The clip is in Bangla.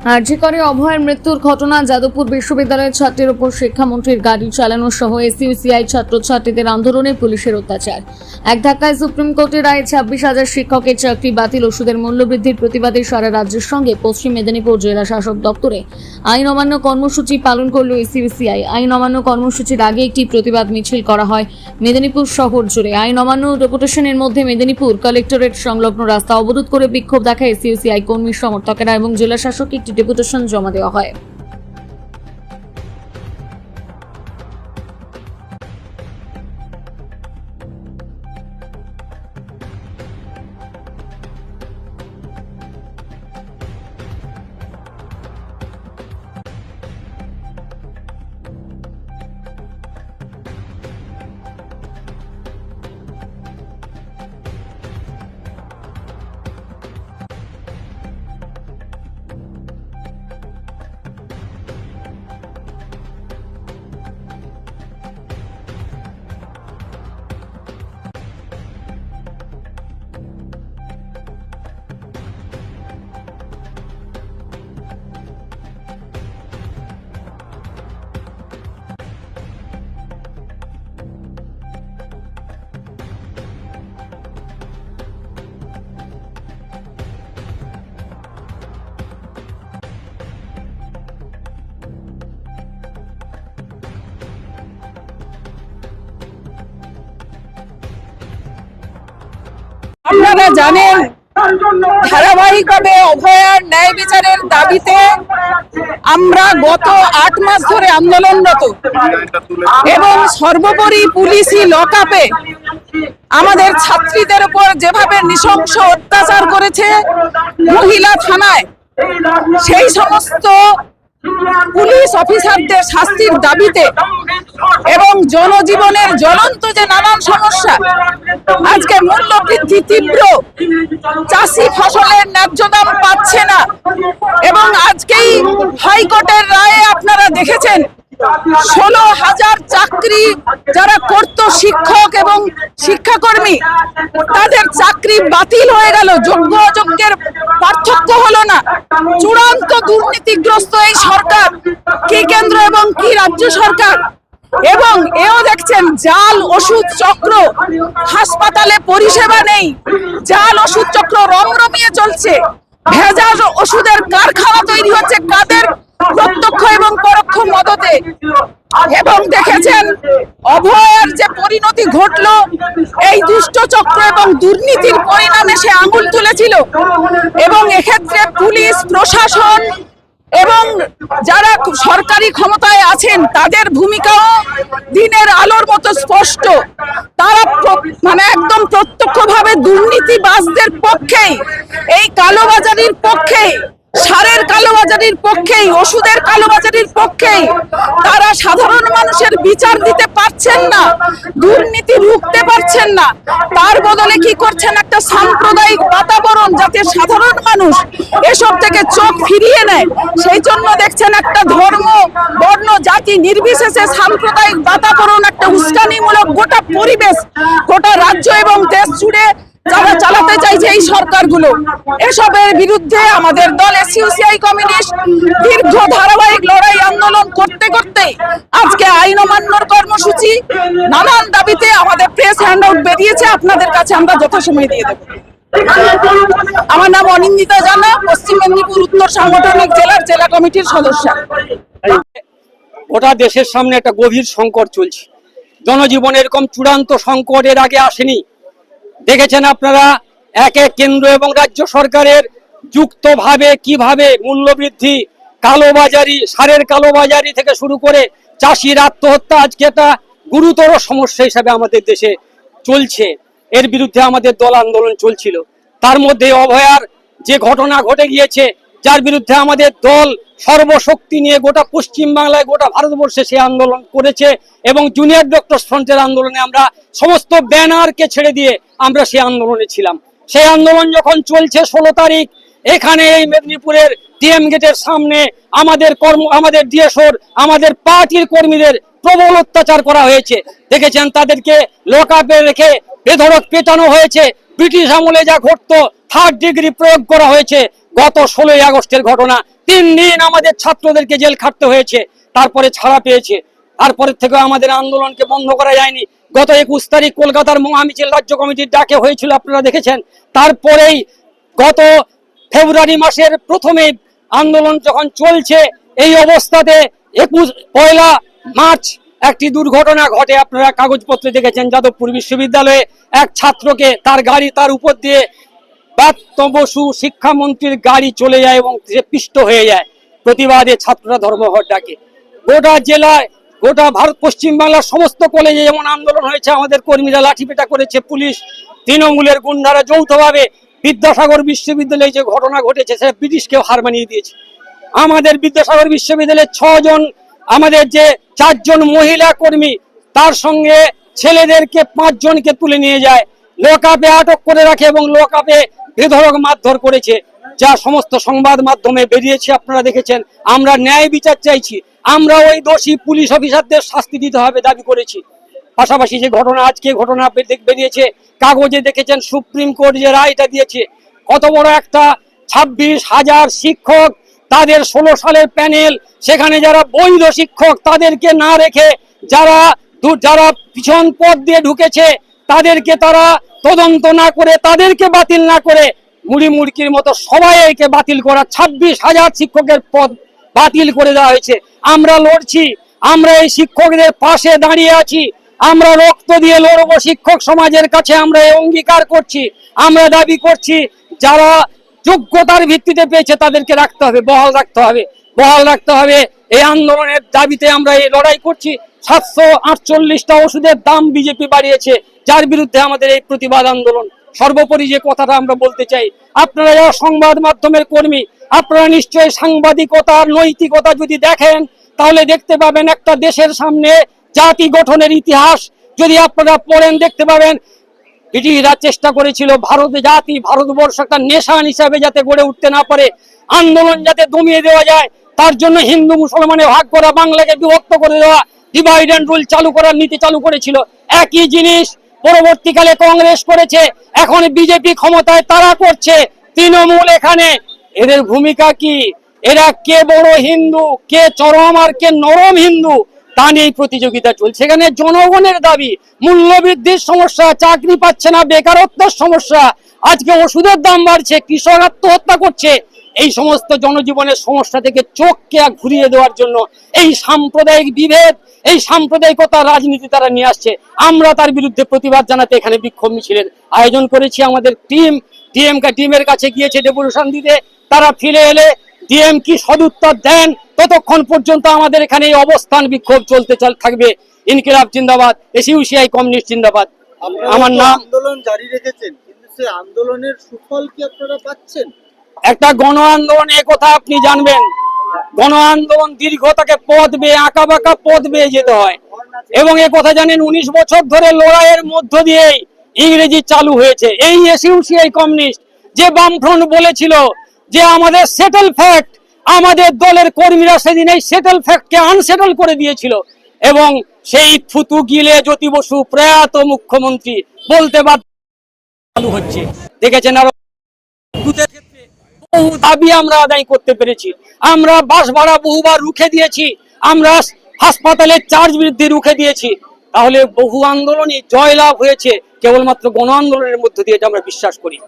আর্জি করে অভয়ের মৃত্যুর ঘটনা যাদবপুর বিশ্ববিদ্যালয়ের ছাত্রের উপর শিক্ষামন্ত্রীর গাড়ি চালানো সহ এসইউসিআই ছাত্রছাত্রীদের আন্দোলনে পুলিশের অত্যাচার। এক ধাক্কায় সুপ্রিম কোর্টের রায়ে ছাব্বিশ হাজার শিক্ষকের চাকরি বাতিল, ওষুধের মূল্যবৃদ্ধির প্রতিবাদে সারা রাজ্যের সঙ্গে পশ্চিম মেদিনীপুর জেলা শাসক দপ্তরে আইন অমান্য কর্মসূচি পালন করল এসইউসিআই। আইন অমান্য কর্মসূচির আগে একটি প্রতিবাদ মিছিল করা হয় মেদিনীপুর শহর জুড়ে। আইন অমান্য ডেপুটেশনের মধ্যে মেদিনীপুর কালেক্টরেট সংলগ্ন রাস্তা অবরোধ করে বিক্ষোভ দেখায় সিইসিআই কর্মী, সমর্থকেরা এবং জেলা শাসক একটি ডেপুটেশন জমা দেওয়া হয়। আপনারা জানেন, ধারাবাহিকভাবে অভয়ার ন্যায় বিচারের দাবিতে আমরা গত আট মাস ধরে আন্দোলনরত এবং সর্বোপরি পুলিশি লকআপে আমাদের ছাত্রীদের উপর যেভাবে নৃশংস অত্যাচার করেছে মহিলা থানায়, সেই সমস্ত পুলিশ অফিসারদের শাস্তির দাবিতে এবং জনজীবনের জ্বলন্ত যে নানান সমস্যা, আজকে মূল্য বৃদ্ধি তীব্র। চাষি ফসলের ন্যায্য দাম পাচ্ছে না। এবং আজকেই হাইকোর্টের রায়ে আপনারা দেখেছেন ষোলো হাজার চাকরি যারা করত শিক্ষক এবং শিক্ষাকর্মী, তাদের চাকরি বাতিল হয়ে গেল। যোগ্য অযোগ্যের পার্থক্য হলো না। চূড়ান্ত দুর্নীতিগ্রস্ত এই সরকার, কি কেন্দ্র এবং কি রাজ্য সরকার? এবং এও দেখছেন, জাল ওষুধ চক্র, হাসপাতালে পরিষেবা নেই। জাল ওষুধ চক্র রমরমিয়ে চলছে। ভেজাল ওষুধের কারখানা তৈরি হচ্ছে। কাদের প্রত্যক্ষ এবং পরোক্ষ মদতে এবং দেখেছেন অভয়ের যে পরিণতি ঘটলো, এই দুষ্ট চক্র এবং দুর্নীতির পরিণামে সে আঙুল তুলেছিল এবং এক্ষেত্রে পুলিশ, প্রশাসন এবং যারা সরকারি ক্ষমতায় আছেন, তাদের ভূমিকাও দিনের আলোর মতো স্পষ্ট। তারা মানে একদম প্রত্যক্ষভাবে দুর্নীতিবাজদের পক্ষেই, এই কালোবাজারির পক্ষেই সারের কালোবাজারির পক্ষেই, ওষুধের কালোবাজারির পক্ষেই তারা সাধারণ মানুষের বিচার দিতে পারছেন না, দুর্নীতি রুখতে পারছেন না। তার বদলে কি করছেন একটা সাম্প্রদায়িক বাতাবরণ যাতে সাধারণ মানুষ এসব থেকে চোখ ফিরিয়ে নেয়? সেই জন্য দেখছেন একটা ধর্ম, বর্ণ, জাতি নির্বিশেষে সাম্প্রদায়িক বাতাবরণ, একটা উস্কানিমূলক গোটা পরিবেশ, গোটা রাজ্য এবং দেশ জুড়ে যারা চালাতে চাইছে এই সরকারগুলো, এসবের বিরুদ্ধে আমাদের দল এসইউসিআই কমিউনিস্ট দীর্ঘ ধারাবাহিক লড়াই আন্দোলন করতে করতে আজকে আইন অমান্যর কর্মসূচি নানান দাবিতে আমাদের প্রেস হ্যান্ড আউট বেরিয়েছে। আপনাদের কাছে আমরা যথাসময়ে দিয়ে দেবো। আমার নাম অনিন্দিতা জানা, পশ্চিম মেদিনীপুর উত্তর সাংগঠনিক জেলার জেলা কমিটির সদস্য। গোটা দেশের সামনে একটা গভীর সংকট চলছে। জনজীবনে এরকম চূড়ান্ত সংকট এর আগে আসেনি। দেখেছেন আপনারা? এক এক কেন্দ্র এবং রাজ্য সরকারের যুক্তভাবে কীভাবে মূল্যবৃদ্ধি, কালোবাজারি, সারের কালোবাজারি থেকে শুরু করে চাষির আত্মহত্যা আজকে একটা গুরুতর সমস্যা হিসাবে আমাদের দেশে চলছে। এর বিরুদ্ধে আমাদের দল আন্দোলন চলছিল। তার মধ্যে অভয়ার যে ঘটনা ঘটে গিয়েছে যার বিরুদ্ধে আমাদের দল সর্বশক্তি নিয়ে গোটা পশ্চিম বাংলায় গোটা ভারতবর্ষে সে আন্দোলন করেছে এবং জুনিয়র ডক্টর ফ্রন্টের আন্দোলনে আমরা সমস্ত ব্যানারকে ছেড়ে দিয়ে আমরা সেই আন্দোলনে ছিলাম। সেই আন্দোলন যখন চলছে ষোলো তারিখ, এখানে এই মেদিনীপুরের ডিএম গেটের সামনে আমাদের কর্ম, আমাদের ডিএসওর, আমাদের পার্টির কর্মীদের প্রবল অত্যাচার করা হয়েছে। দেখেছেন তাদেরকে লোকাপে রেখে বেধড়ক পেটানো হয়েছে। ব্রিটিশ আমলে যা ঘটতো থার্ড ডিগ্রি প্রয়োগ করা হয়েছে। গত ষোলোই আগস্টের ঘটনা। তিন দিন আমাদের ছাত্রদেরকে জেল খাটতে হয়েছে, তারপরে ছাড়া পেয়েছে। তারপরে থেকে আমাদের আন্দোলনকে বন্ধ করা যায়নি। গত একুশ তারিখ কলকাতার মহামিছিল রাজ্য কমিটির ডাকে হয়েছিল, আপনারা দেখেছেন। তারপরেই গত ফেব্রুয়ারি মাসের প্রথমে আন্দোলন যখন চলছে, এই অবস্থাতে একুশ, পয়লা মার্চ একটি দুর্ঘটনা ঘটে। আপনারা কাগজপত্রে দেখেছেন, যাদবপুর বিশ্ববিদ্যালয়ে এক ছাত্রকে তার গাড়ি তার উপর দিয়ে বসু শিক্ষামন্ত্রীর গাড়ি চলে যায় এবং সে পিষ্ট হয়ে যায়। প্রতিবাদে ছাত্ররা ধর্মঘট ডাকে। গোটা জেলায়, গোটা ভারত পশ্চিম বাংলার সমস্ত কলেজে যেমন আন্দোলন হয়েছে, আমাদের কর্মীরা লাঠিপেটা করেছে, পুলিশ, তৃণমূলের গুন্ডারা যৌথভাবে বিদ্যাসাগর বিশ্ববিদ্যালয়ে যে ঘটনা ঘটেছে, সেটা ব্রিটিশকেও হার মানিয়ে দিয়েছে। আমাদের বিদ্যাসাগর বিশ্ববিদ্যালয়ের ছজন, আমাদের যে চারজন মহিলা কর্মী, তার সঙ্গে ছেলেদেরকে পাঁচজনকে তুলে নিয়ে যায়। লোকাপে আটক করে রাখে এবং লোকাপে বেধরক মারধর করেছে, যা সমস্ত সংবাদ মাধ্যমে বেরিয়েছে, আপনারা দেখেছেন। আমরা ন্যায় বিচার চাইছি। আমরা ওই দোষী পুলিশ অফিসারদের শাস্তি দিতে হবে দাবি করেছি। পাশাপাশি যে ঘটনা আজকে ঘটনা বেরিয়েছে, কাগজে দেখেছেন সুপ্রিম কোর্ট যে রায়টা দিয়েছে, কত বড় একটা ছাব্বিশ হাজার শিক্ষক তাদের ষোলো সালের প্যানেল, সেখানে যারা বৈধ শিক্ষক তাদেরকে না রেখে যারা যারা পিছন পথ দিয়ে ঢুকেছে তাদেরকে তারা তদন্ত না করে, তাদেরকে বাতিল না করে মুড়ি মুড়কির মতো সবাই একে বাতিল করা, ছাব্বিশ হাজার শিক্ষকের পদ বাতিল করে দেওয়া হয়েছে। আমরা লড়ছি, আমরা এই শিক্ষকদের পাশে দাঁড়িয়ে আছি, আমরা রক্ত দিয়ে লড়বো শিক্ষক সমাজের কাছে, আমরা অঙ্গীকার করছি, আমরা দাবি করছি, যারা যোগ্যতার ভিত্তিতে পেয়েছে তাদেরকে রাখতে হবে, বহাল রাখতে হবে। বহাল রাখতে হবে। এই আন্দোলনের দাবিতে আমরা এই লড়াই করছি। সাতশো আটচল্লিশটা ওষুধের দাম বিজেপি বাড়িয়েছে, যার বিরুদ্ধে আমাদের এই প্রতিবাদ আন্দোলন। সর্বোপরি যে কথাটা আমরা বলতে চাই, আপনারা যারা সংবাদ মাধ্যমের কর্মী, আপনারা নিশ্চয়ই সাংবাদিকতার নৈতিকতা যদি দেখেন, তাহলে দেখতে পাবেন একটা দেশের সামনে জাতি গঠনের ইতিহাস। যদি আপনারা পড়েন, দেখতে পাবেন, ব্রিটিশরা চেষ্টা করেছিল ভারত জাতি, ভারতবর্ষ একটা নেশান হিসাবে যাতে গড়ে উঠতে না পারে। আন্দোলন যাতে দমিয়ে দেওয়া যায় তার জন্য হিন্দু মুসলমানে ভাগ করা, বাংলাকে বিভক্ত করে দেওয়া ডিভাইড অ্যান্ড রুল চালু করার নীতি চালু করেছিল। একই জিনিস পরবর্তীকালে কংগ্রেস করেছে, এখন বিজেপি ক্ষমতায় তারা করছে। তৃণমূল এখানে, এদের ভূমিকা কি? এরা কে বড় হিন্দু, কে চরম আর কে নরম হিন্দু, তা নিয়েই প্রতিযোগিতা চলছে। এখানে জনগণের দাবি, মূল্যবৃদ্ধির সমস্যা, চাকরি পাচ্ছে না, বেকারত্বের সমস্যা, আজকে ওষুধের দাম বাড়ছে, কৃষক আত্মহত্যা করছে এই সমস্ত জনজীবনের সমস্যা থেকে চোখকে ঘুরিয়ে দেওয়ার জন্য এই সাম্প্রদায়িক বিভেদ এই সাম্প্রদায়িকতা রাজনীতি তারা নিয়ে আসছে। আমরা তার বিরুদ্ধে প্রতিবাদ জানাতে এখানে বিক্ষোভ মিছিলের আয়োজন করেছি। আমাদের টিম ডিএম টিমের কাছে গিয়েছে ডেপুটেশন দিতে। তারা ফিরে এলে ডিএম কি সদুত্তর দেন? ততক্ষণ পর্যন্ত আমাদের এখানে এই অবস্থান বিক্ষোভ চলতে চল থাকবে। ইনকিলাব জিন্দাবাদ এসইউসিআই কমিউনিস্ট জিন্দাবাদ। আমার নাম আন্দোলন জারি রেখেছেন কিন্তু সেই আন্দোলনের সুফল কি আপনারা পাচ্ছেন? একটা গণ আন্দোলন কথা আপনি জানবেন। গণ আন্দোলন দীর্ঘ তাকে পথ বেয়ে, আঁকা বাঁকা পথ বেয়ে যেতে হয়। এবং এ কথা জানেন, উনিশ বছর ধরে লড়াইয়ের মধ্য দিয়েই ইংরেজি চালু হয়েছে। এই এসইউসিআই কমিউনিস্ট যে বামফ্রন্ট বলেছিল যে আমাদের সেটেল ফ্যাক্ট আমাদের দলের কর্মীরা সেদিন এই সেটেল ফ্যাক্টকে আনসেটেল করে দিয়েছিল। এবং সেই থুতু গিলে জ্যোতি বসু প্রয়াত মুখ্যমন্ত্রী বলতে বাধ্য চালু হচ্ছে। দেখেছেন আরও বহু দাবি আমরা আদায় করতে পেরেছি। আমরা বাস ভাড়া বহুবার রুখে দিয়েছি। আমরা হাসপাতালের চার্জ বৃদ্ধি রুখে দিয়েছি। তাহলে বহু আন্দোলনই জয়লাভ হয়েছে। কেবলমাত্র গণ আন্দোলনের মধ্যে দিয়ে আমরা বিশ্বাস করি।